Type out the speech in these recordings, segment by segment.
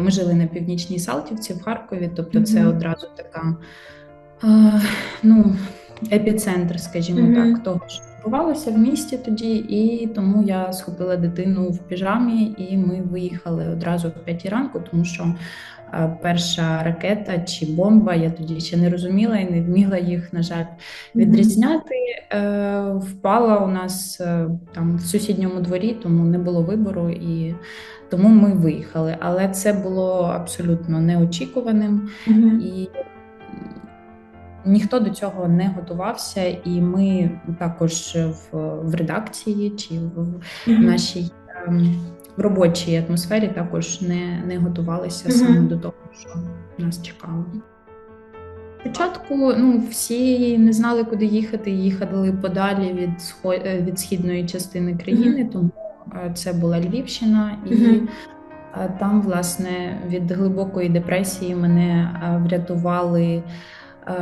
Ми жили на північній Салтівці в Харкові, тобто Мгм. це одразу така е, ну, епіцентр, скажімо Мгм. так, того, що відбувалося в місті тоді. І тому я схопила дитину в піжамі, і ми виїхали одразу о 5 ранку, тому що перша ракета чи бомба, я тоді ще не розуміла і не вміла їх, на жаль, відрізняти. Е, Впала у нас е, там в сусідньому дворі, тому не було вибору, і тому ми виїхали. Але це було абсолютно неочікуваним, і ніхто до цього не готувався. І ми також в, в редакції чи в, в нашій ем, в робочій атмосфері також не, не готувалися Мгм. саме до того, що нас чекало. Спочатку ну, всі не знали, куди їхати, їхали подалі від, схо- е, від східної частини країни, тому е, це була Львівщина, і е, там, власне, від глибокої депресії мене врятували.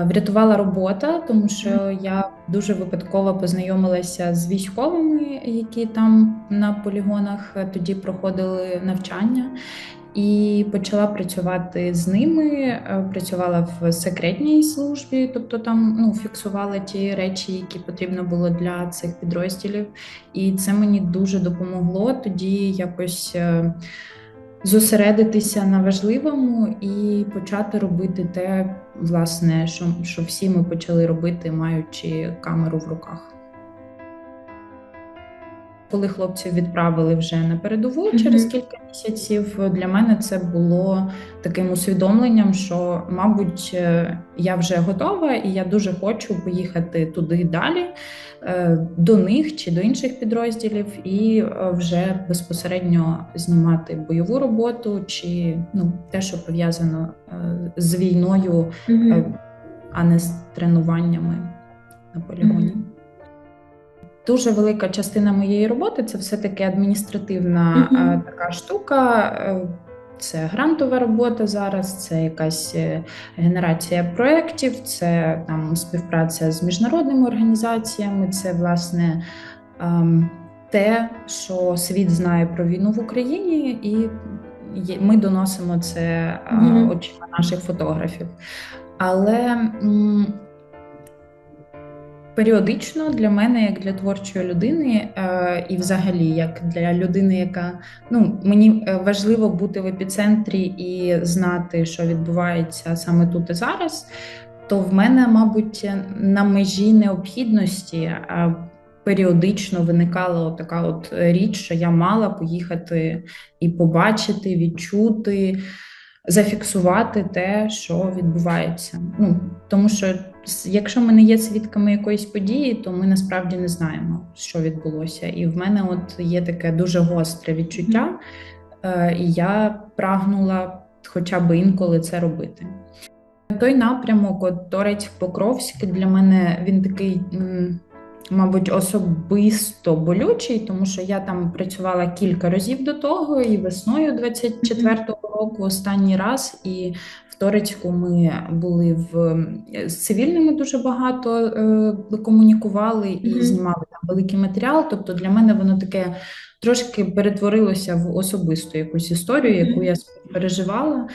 Врятувала робота, тому що я дуже випадково познайомилася з військовими, які там на полігонах е, тоді проходили навчання, і почала працювати з ними. е, Працювала в секретній службі, тобто там ну, фіксувала ті речі, які потрібно було для цих підрозділів. І це мені дуже допомогло тоді якось. Зосередитися на важливому і почати робити те, власне, що, що всі ми почали робити, маючи камеру в руках. Коли хлопців відправили вже на передову Мгм. через кілька місяців, для мене це було таким усвідомленням, що, мабуть, е, я вже готова, і я дуже хочу поїхати туди далі, е, до них чи до інших підрозділів, і е, вже безпосередньо знімати бойову роботу, чи ну, те, що пов'язано з війною, е, а не з тренуваннями на полігоні. Мгм. Дуже велика частина моєї роботи це все-таки адміністративна е, така штука. Е, Це грантова робота зараз, це якась е, генерація проєктів, це там співпраця з міжнародними організаціями, це власне ем, те, що світ знає про війну в Україні, і ми доносимо це Мгм. очима наших фотографів. Але періодично для мене, як для творчої людини, е, і взагалі як для людини, яка ну мені е, важливо бути в епіцентрі і знати, що відбувається саме тут і зараз. То в мене, мабуть, на межі необхідності е, періодично виникала така от річ, що я мала поїхати і побачити, відчути, зафіксувати те, що відбувається. Ну тому що якщо ми не є свідками якоїсь події, то ми насправді не знаємо, що відбулося. І в мене от є таке дуже гостре відчуття, е, і я прагнула хоча б інколи це робити. Той напрямок, от Торецьк Покровськ, для мене він такий, мабуть, особисто болючий, тому що я там працювала кілька разів до того, і весною 24-го року останній раз. І в Торецьку ми були в з цивільними дуже багато е, комунікували і Мгм. знімали там великий матеріал. Тобто для мене воно таке трошки перетворилося в особисту якусь історію, яку я переживала.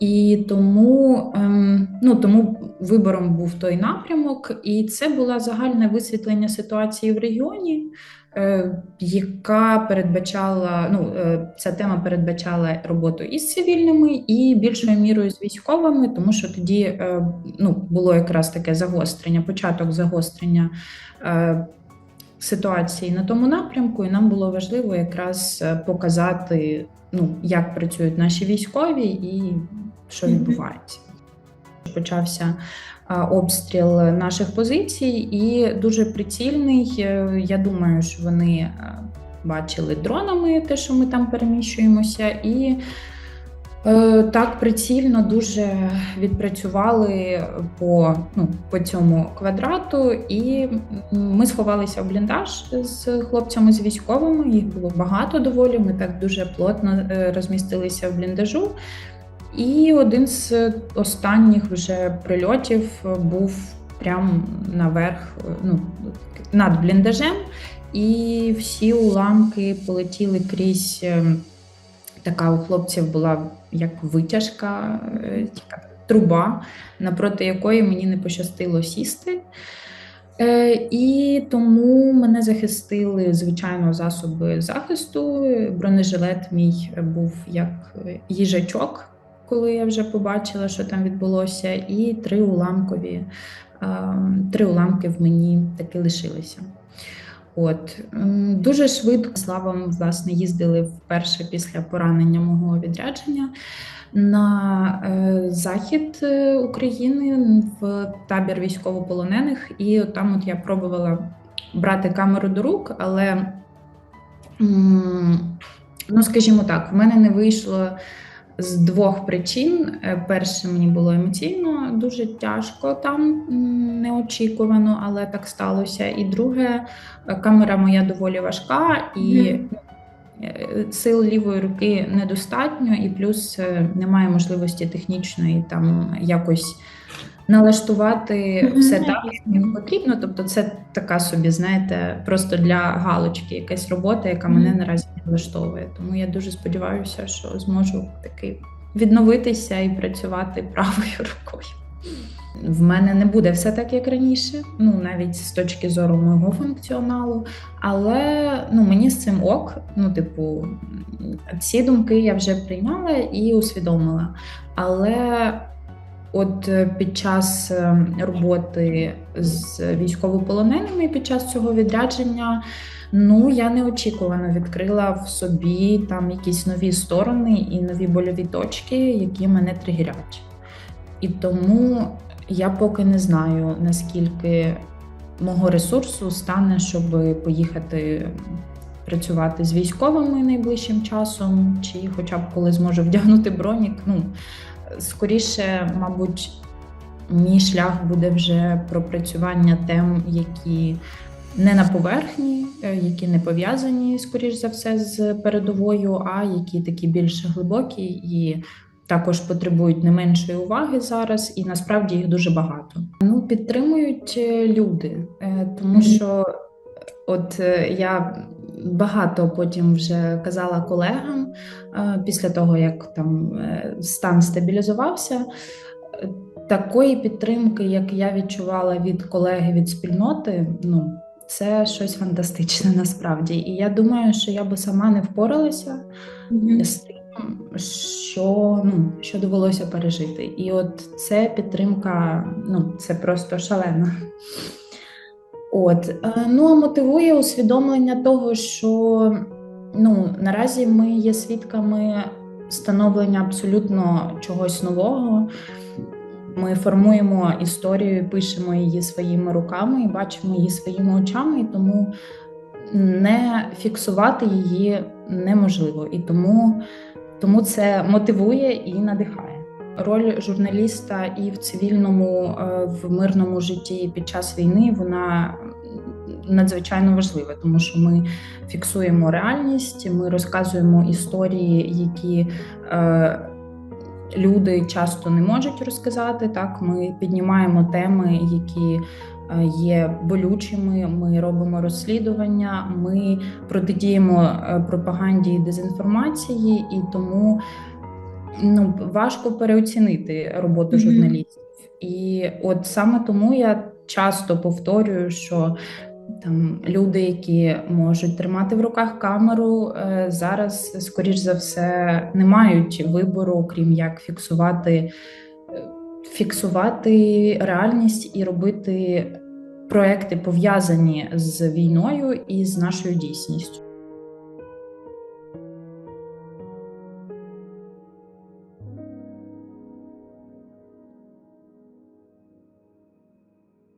І тому, ем, ну, тому вибором був той напрямок, і це було загальне висвітлення ситуації в регіоні, е, яка передбачала, ну, е, ця тема передбачала роботу із цивільними, і більшою мірою з військовими, тому що тоді е, ну, було якраз таке загострення, початок загострення. Е, Ситуації на тому напрямку, і нам було важливо якраз е, показати, ну як працюють наші військові і що відбувається. Почався обстріл наших позицій, і дуже прицільний. Е, Я думаю, що вони е, бачили дронами те, що ми там переміщуємося, і е, так прицільно дуже відпрацювали по, ну, по цьому квадрату, і ми сховалися в бліндаж з хлопцями з військовими. Їх було багато доволі. Ми так дуже плотно е, розмістилися в бліндажу. І один з останніх вже прильотів був прямо наверх, ну, над бліндажем, і всі уламки полетіли крізь е, така у хлопців була як витяжка, е, така труба, напроти якої мені не пощастило сісти. Е, І тому мене захистили звичайно засоби захисту. Бронежилет мій був як їжачок, коли я вже побачила, що там відбулося, і три уламкові, е, три уламки в мені таки лишилися. От дуже швидко славам власне їздили вперше після поранення мого відрядження на е, захід е, України в табір військовополонених, і от там от я пробувала брати камеру до рук, але ну скажімо так, в мене не вийшло. З двох причин: Е, перше, мені було емоційно дуже тяжко там неочікувано, але так сталося. І друге, е, камера моя доволі важка, і е, сил лівої руки недостатньо, і плюс немає можливості технічної там якось налаштувати Мгм. все так, як потрібно. Тобто, це така собі, знаєте, просто для галочки якась робота, яка мене наразі не влаштовує. Тому я дуже сподіваюся, що зможу таки відновитися і працювати правою рукою. В мене не буде все так, як раніше, ну навіть з точки зору мого функціоналу. Але ну мені з цим ок. Ну, типу, ці думки я вже прийняла і усвідомила. Але от е, під час е, роботи з військовополоненими, під час цього відрядження, ну я неочікувано відкрила в собі там якісь нові сторони і нові больові точки, які мене тригерять. І тому я поки не знаю, наскільки мого ресурсу стане, щоб поїхати працювати з військовими найближчим часом, чи хоча б коли зможу вдягнути бронік. Ну, скоріше, мабуть, мій шлях буде вже пропрацювання тем, які не на поверхні, е, які не пов'язані, скоріш за все, з передовою, а які такі більш глибокі і також потребують не меншої уваги зараз, і насправді їх дуже багато. Ну, підтримують е, люди, е, тому що от я багато потім вже казала колегам е, після того, як там е, стан стабілізувався. Такої підтримки, як я відчувала від колеги від спільноти, ну це щось фантастичне насправді. І я думаю, що я би сама не впоралася Мгм. з тим, що, ну, що довелося пережити. І от це підтримка, ну, це просто шалена. От, е, ну а мотивує усвідомлення того, що ну, наразі ми є свідками становлення абсолютно чогось нового. Ми формуємо історію, пишемо її своїми руками і бачимо її своїми очами, і тому не фіксувати її неможливо. І тому, тому це мотивує і надихає. Роль журналіста і в цивільному, е, в мирному житті під час війни вона надзвичайно важлива, тому що ми фіксуємо реальність, ми розказуємо історії, які е, люди часто не можуть розказати. Так, ми піднімаємо теми, які е, є болючими. Ми робимо розслідування, ми протидіємо пропаганді і дезінформації, і тому ну, важко переоцінити роботу Мгм. журналістів. І от саме тому я часто повторюю, що там люди, які можуть тримати в руках камеру, е, зараз, скоріш за все, не мають вибору, крім як фіксувати, е, фіксувати реальність і робити проекти пов'язані з війною і з нашою дійсністю.